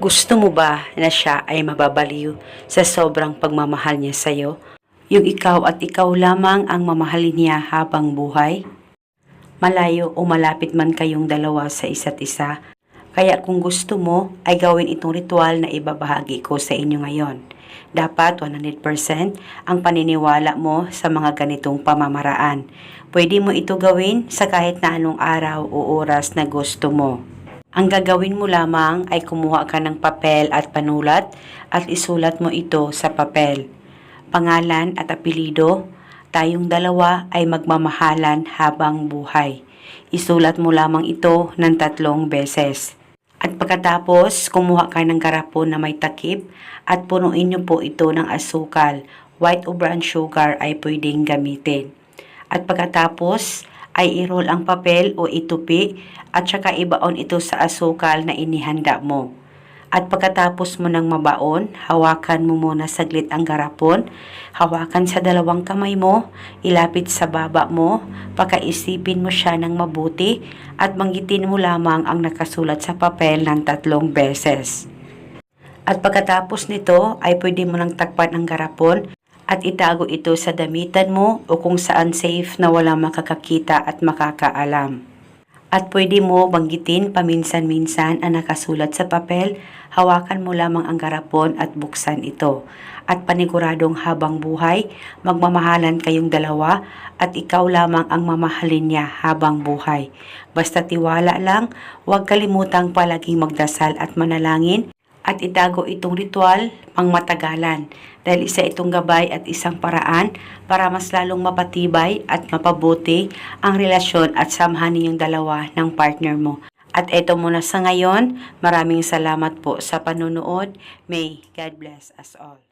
Gusto mo ba na siya ay mababaliw sa sobrang pagmamahal niya sa'yo? Yung ikaw at ikaw lamang ang mamahalin niya habang buhay? Malayo o malapit man kayong dalawa sa isa't isa, kaya kung gusto mo ay gawin itong ritual na ibabahagi ko sa inyo ngayon. Dapat 100% ang paniniwala mo sa mga ganitong pamamaraan. Pwede mo ito gawin sa kahit na anong araw o oras na gusto mo. Ang gagawin mo lamang ay kumuha ka ng papel at panulat at isulat mo ito sa papel. Pangalan at apelido, tayong dalawa ay magmamahalan habang buhay. Isulat mo lamang ito ng tatlong beses. At pagkatapos, kumuha ka ng garapon na may takip at punuin niyo po ito ng asukal. White o brown sugar ay pwedeng gamitin. At pagkatapos, ay i-roll ang papel o itupi at saka ibaon ito sa asukal na inihanda mo. At pagkatapos mo ng mabaon, hawakan mo muna saglit ang garapon, hawakan sa dalawang kamay mo, ilapit sa baba mo, pakaisipin mo siya ng mabuti at banggitin mo lamang ang nakasulat sa papel ng tatlong beses. At pagkatapos nito ay pwede mo nang takpan ang garapon at itago ito sa damitan mo o kung saan safe na walang makakakita at makakaalam. At pwede mo banggitin paminsan-minsan ang nakasulat sa papel, hawakan mo lamang ang garapon at buksan ito. At paniguradong habang buhay, magmamahalan kayong dalawa at ikaw lamang ang mamahalin niya habang buhay. Basta tiwala lang, huwag kalimutang palaging magdasal at manalangin at itago itong ritual pang matagalan dahil isa itong gabay at isang paraan para mas lalong mapatibay at mapabuti ang relasyon at samahan ninyong dalawa ng partner mo. At eto muna sa ngayon, maraming salamat po sa panunood. May God bless us all.